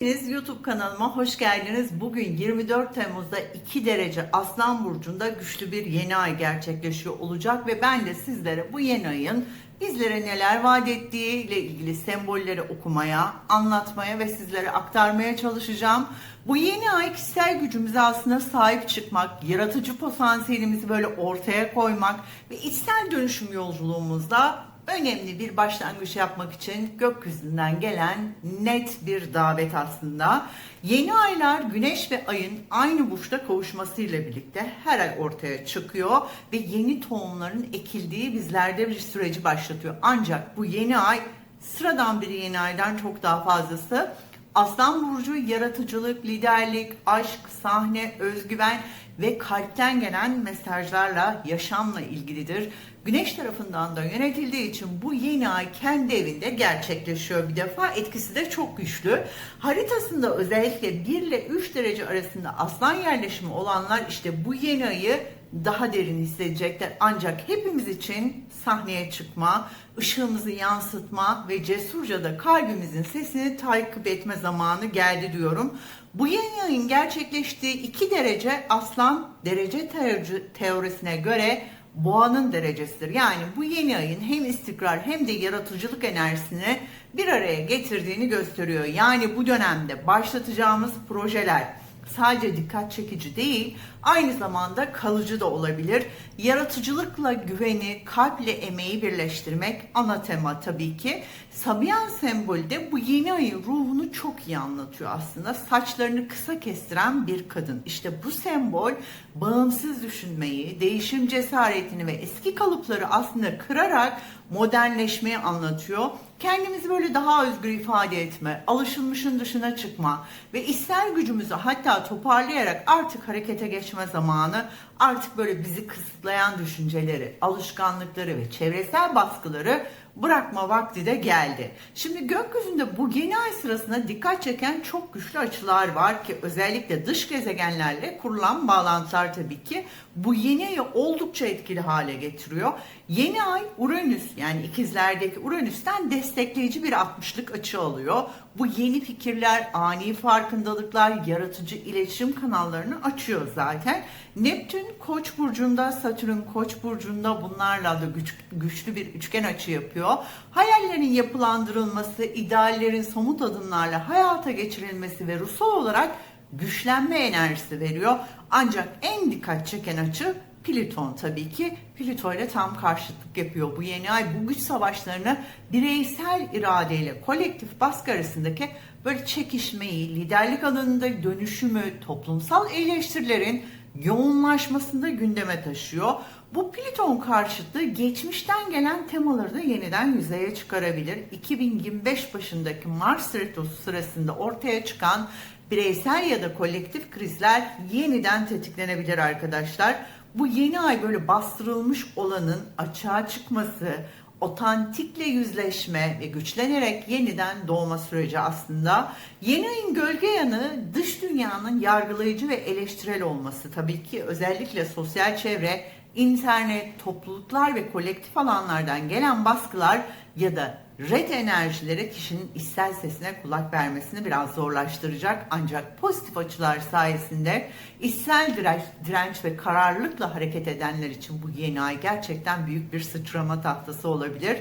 YouTube kanalıma hoş geldiniz. Bugün 24 Temmuz'da 2 derece Aslan Burcu'nda güçlü bir yeni ay gerçekleşiyor olacak ve ben de sizlere bu yeni ayın bizlere neler vaat ettiği ile ilgili sembolleri okumaya, anlatmaya ve sizlere aktarmaya çalışacağım. Bu yeni ay kişisel gücümüze aslında sahip çıkmak, yaratıcı potansiyelimizi böyle ortaya koymak ve içsel dönüşüm yolculuğumuzda önemli bir başlangıç yapmak için gökyüzünden gelen net bir davet aslında. Yeni aylar güneş ve ayın aynı burçta kavuşmasıyla birlikte her ay ortaya çıkıyor ve yeni tohumların ekildiği bizlerde bir süreci başlatıyor. Ancak bu yeni ay sıradan bir yeni aydan çok daha fazlası. Aslan burcu yaratıcılık, liderlik, aşk, sahne, özgüven ve kalpten gelen mesajlarla yaşamla ilgilidir. Güneş tarafından da yönetildiği için bu yeni ay kendi evinde gerçekleşiyor bir defa. Etkisi de çok güçlü. Haritasında özellikle 1 ile 3 derece arasında aslan yerleşimi olanlar işte bu yeni ayı daha derin hissedecekler. Ancak hepimiz için sahneye çıkma, ışığımızı yansıtma ve cesurca da kalbimizin sesini takip etme zamanı geldi diyorum. Bu yeni ayın gerçekleştiği 2 derece aslan derece teorisine göre boğanın derecesidir. Yani bu yeni ayın hem istikrar hem de yaratıcılık enerjisini bir araya getirdiğini gösteriyor. Yani bu dönemde başlatacağımız projeler sadece dikkat çekici değil, aynı zamanda kalıcı da olabilir. Yaratıcılıkla güveni, kalple emeği birleştirmek ana tema tabii ki. Sabiyan sembolü de bu yeni ayın ruhunu çok iyi anlatıyor aslında. Saçlarını kısa kestiren bir kadın. İşte bu sembol bağımsız düşünmeyi, değişim cesaretini ve eski kalıpları aslında kırarak modernleşmeyi anlatıyor. Kendimizi böyle daha özgür ifade etme, alışılmışın dışına çıkma ve ister gücümüzü hatta toparlayarak artık harekete geçme zamanı artık böyle bizi kısıtlayan düşünceleri, alışkanlıkları ve çevresel baskıları bırakma vakti de geldi. Şimdi gökyüzünde bu yeni ay sırasında dikkat çeken çok güçlü açılar var ki özellikle dış gezegenlerle kurulan bağlantılar tabii ki bu yeni ayı oldukça etkili hale getiriyor. Yeni ay Uranüs yani ikizlerdeki Uranüs'ten destekleyici bir 60'lık açı alıyor. Bu yeni fikirler, ani farkındalıklar, yaratıcı iletişim kanallarını açıyor zaten. Neptün Koç burcunda, Satürn Koç burcunda bunlarla da güç, güçlü bir üçgen açı yapıyor. Hayallerin yapılandırılması, ideallerin somut adımlarla hayata geçirilmesi ve ruhsal olarak güçlenme enerjisi veriyor. Ancak en dikkat çeken açı Plüton tabii ki. Plüto ile tam karşıtlık yapıyor bu yeni ay. Bu güç savaşlarını bireysel iradeyle kolektif baskı arasındaki böyle çekişmeyi, liderlik alanında dönüşümü, toplumsal eleştirilerin yoğunlaşmasında gündeme taşıyor. Bu Plüton karşıtlığı geçmişten gelen temaları da yeniden yüzeye çıkarabilir. 2025 başındaki Mars retrosu sırasında ortaya çıkan bireysel ya da kolektif krizler yeniden tetiklenebilir arkadaşlar. Bu yeni ay böyle bastırılmış olanın açığa çıkması, otantikle yüzleşme ve güçlenerek yeniden doğma süreci aslında. Yeni ayın gölge yanı dış dünyanın yargılayıcı ve eleştirel olması. Tabii ki özellikle sosyal çevre, internet, topluluklar ve kolektif alanlardan gelen baskılar ya da red enerjileri kişinin içsel sesine kulak vermesini biraz zorlaştıracak. Ancak pozitif açılar sayesinde içsel direnç, direnç ve kararlılıkla hareket edenler için bu yeni ay gerçekten büyük bir sıçrama tahtası olabilir.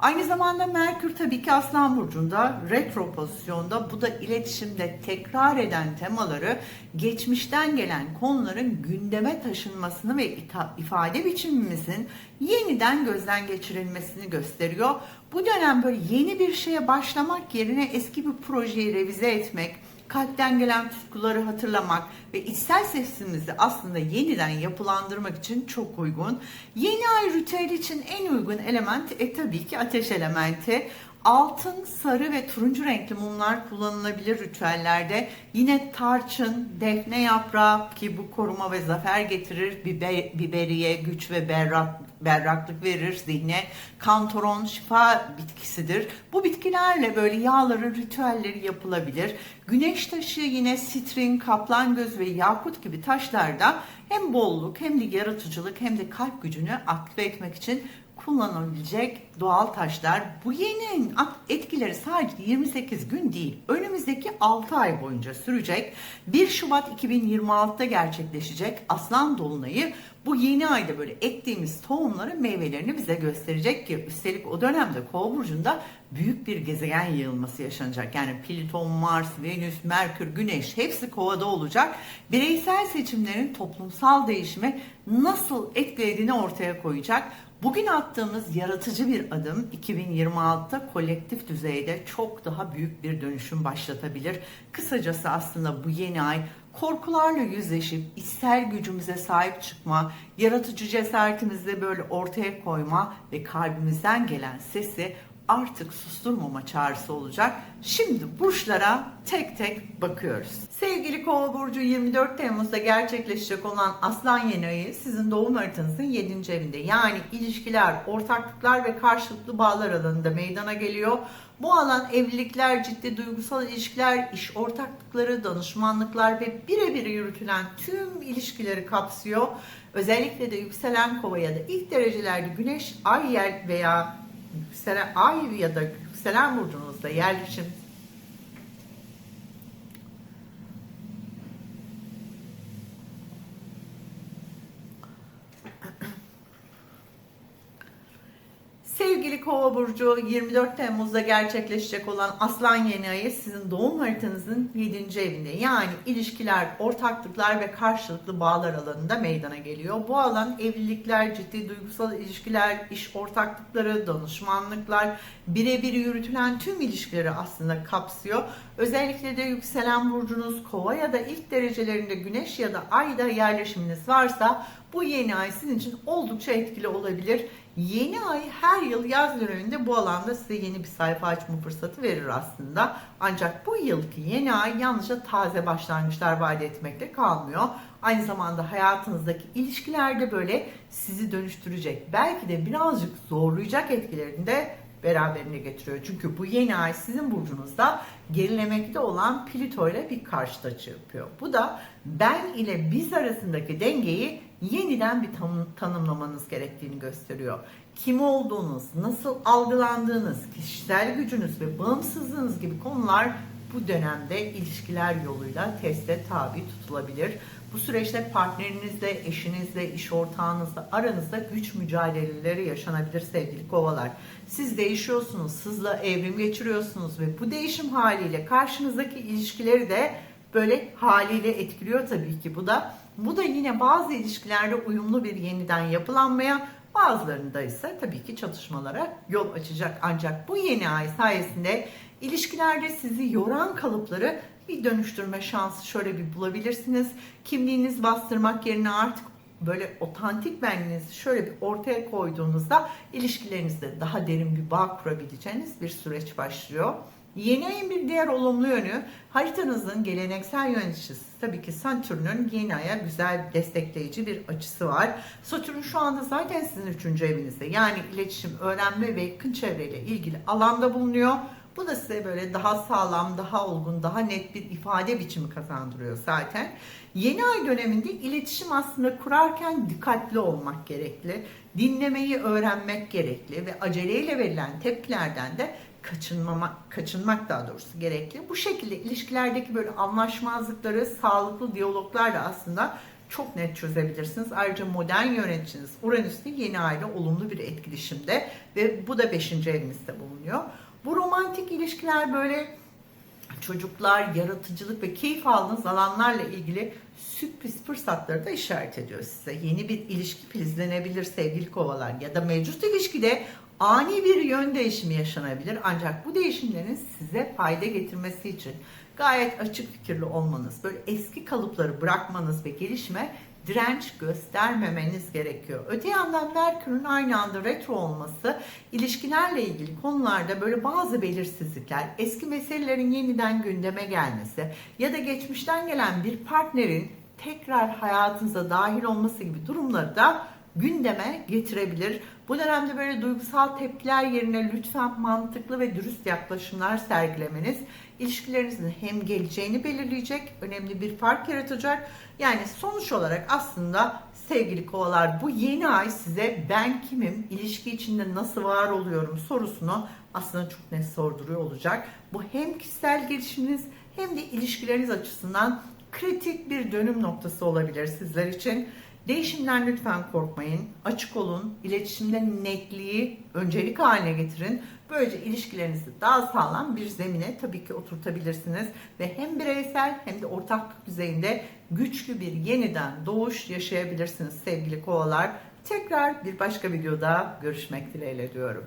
Aynı zamanda Merkür tabii ki Aslan Burcu'nda retro pozisyonda bu da iletişimde tekrar eden temaları geçmişten gelen konuların gündeme taşınmasını ve ifade biçimimizin yeniden gözden geçirilmesini gösteriyor. Bu dönem böyle yeni bir şeye başlamak yerine eski bir projeyi revize etmek, kalpten gelen tutkuları hatırlamak ve içsel sesimizi aslında yeniden yapılandırmak için çok uygun. Yeni ay ritüel için en uygun element e tabii ki ateş elementi. Altın, sarı ve turuncu renkli mumlar kullanılabilir ritüellerde. Yine tarçın, defne yaprağı ki bu koruma ve zafer getirir. Biber, biberiye, güç ve berrak, berraklık verir zihne. Kantoron şifa bitkisidir. Bu bitkilerle böyle yağları, ritüelleri yapılabilir. Güneş taşı yine sitrin, kaplan göz ve yakut gibi taşlarda hem bolluk hem de yaratıcılık hem de kalp gücünü aktive etmek için kullanılabilecek doğal taşlar. Bu yeni etkileri sadece 28 gün değil, önümüzdeki 6 ay boyunca sürecek. 1 Şubat 2026'da gerçekleşecek Aslan Dolunay'ı bu yeni ayda böyle ektiğimiz tohumların meyvelerini bize gösterecek ki üstelik o dönemde Kova burcunda büyük bir gezegen yığılması yaşanacak. Yani Plüton, Mars, Venüs, Merkür, Güneş hepsi Kova'da olacak. Bireysel seçimlerin toplumsal değişimi nasıl etkilediğini ortaya koyacak. Bugün attığımız yaratıcı bir adım 2026'da kolektif düzeyde çok daha büyük bir dönüşüm başlatabilir. Kısacası aslında bu yeni ay korkularla yüzleşip içsel gücümüze sahip çıkma, yaratıcı cesaretimizle böyle ortaya koyma ve kalbimizden gelen sesi artık susturmama çağrısı olacak. Şimdi burçlara tek tek bakıyoruz. Sevgili Kova burcu 24 Temmuz'da gerçekleşecek olan Aslan yeni ayı sizin doğum haritanızın 7. evinde. Yani ilişkiler, ortaklıklar ve karşılıklı bağlar alanında meydana geliyor. Bu alan evlilikler, ciddi duygusal ilişkiler, iş ortaklıkları, danışmanlıklar ve birebir yürütülen tüm ilişkileri kapsıyor. Özellikle de yükselen kova ya da ilk derecelerde güneş, ay yer veya yükselen ay ya da yükselen burcunuzda yerleşim Sevgili Burcu 24 Temmuz'da gerçekleşecek olan Aslan yeni ayı sizin doğum haritanızın 7. evinde. Yani ilişkiler, ortaklıklar ve karşılıklı bağlar alanında meydana geliyor. Bu alan evlilikler, ciddi duygusal ilişkiler, iş ortaklıkları, danışmanlıklar, birebir yürütülen tüm ilişkileri aslında kapsıyor. Özellikle de yükselen burcunuz Kova ya da ilk derecelerinde Güneş ya da Ay'da yerleşiminiz varsa bu yeni ay sizin için oldukça etkili olabilir. Yeni ay her yıl yaz döneminde bu alanda size yeni bir sayfa açma fırsatı verir aslında. Ancak bu yılki yeni ay yalnızca taze başlangıçlar vaat etmekle kalmıyor. Aynı zamanda hayatınızdaki ilişkilerde böyle sizi dönüştürecek, belki de birazcık zorlayacak etkilerini de beraberine getiriyor. Çünkü bu yeni ay sizin burcunuzda gerilemekte olan Plüto ile bir karşıt açı yapıyor. Bu da ben ile biz arasındaki dengeyi yeniden bir tanım, tanımlamanız gerektiğini gösteriyor. Kim olduğunuz, nasıl algılandığınız, kişisel gücünüz ve bağımsızlığınız gibi konular bu dönemde ilişkiler yoluyla teste tabi tutulabilir. Bu süreçte partnerinizle, eşinizle, iş ortağınızla aranızda güç mücadeleleri yaşanabilir sevgili kovalar. Siz değişiyorsunuz, hızla evrim geçiriyorsunuz ve bu değişim haliyle karşınızdaki ilişkileri de böyle haliyle etkiliyor tabii ki bu da. Bu da yine bazı ilişkilerde uyumlu bir yeniden yapılanmaya, bazılarında ise tabii ki çatışmalara yol açacak. Ancak bu yeni ay sayesinde ilişkilerde sizi yoran kalıpları bir dönüştürme şansı şöyle bir bulabilirsiniz. Kimliğiniz bastırmak yerine artık böyle otantik benliğinizi şöyle bir ortaya koyduğunuzda ilişkilerinizde daha derin bir bağ kurabileceğiniz bir süreç başlıyor. Yeni ayın bir diğer olumlu yönü haritanızın geleneksel yöneticisi tabii ki Satürn'ün yeni aya güzel destekleyici bir açısı var. Satürn şu anda zaten sizin 3. evinizde yani iletişim, öğrenme ve yakın çevreyle ilgili alanda bulunuyor. Bu da size böyle daha sağlam, daha olgun, daha net bir ifade biçimi kazandırıyor zaten. Yeni ay döneminde iletişim aslında kurarken dikkatli olmak gerekli. Dinlemeyi öğrenmek gerekli ve aceleyle verilen tepkilerden de kaçınmamak, kaçınmak daha doğrusu gerekli. Bu şekilde ilişkilerdeki böyle anlaşmazlıkları sağlıklı diyaloglarla aslında çok net çözebilirsiniz. Ayrıca modern yöneticiniz Uranüs'te yeni ayda olumlu bir etkileşimde ve bu da 5. evinizde bulunuyor. Bu romantik ilişkiler böyle çocuklar, yaratıcılık ve keyif aldığınız alanlarla ilgili sürpriz fırsatları da işaret ediyor size. Yeni bir ilişki filizlenebilir sevgili kovalar ya da mevcut ilişkide ani bir yön değişimi yaşanabilir. Ancak bu değişimlerin size fayda getirmesi için gayet açık fikirli olmanız, böyle eski kalıpları bırakmanız ve gelişme direnç göstermemeniz gerekiyor. Öte yandan Merkür'ün aynı anda retro olması ilişkilerle ilgili konularda böyle bazı belirsizlikler, eski meselelerin yeniden gündeme gelmesi ya da geçmişten gelen bir partnerin tekrar hayatınıza dahil olması gibi durumları da gündeme getirebilir. Bu dönemde böyle duygusal tepkiler yerine lütfen mantıklı ve dürüst yaklaşımlar sergilemeniz ilişkilerinizin hem geleceğini belirleyecek, önemli bir fark yaratacak. Yani sonuç olarak aslında sevgili kovalar bu yeni ay size ben kimim, ilişki içinde nasıl var oluyorum sorusunu aslında çok net sorduruyor olacak. Bu hem kişisel gelişiminiz hem de ilişkileriniz açısından kritik bir dönüm noktası olabilir sizler için. Değişimden lütfen korkmayın. Açık olun. İletişimde netliği öncelik haline getirin. Böylece ilişkilerinizi daha sağlam bir zemine tabii ki oturtabilirsiniz. Ve hem bireysel hem de ortaklık düzeyinde güçlü bir yeniden doğuş yaşayabilirsiniz sevgili kovalar. Tekrar bir başka videoda görüşmek dileğiyle diyorum.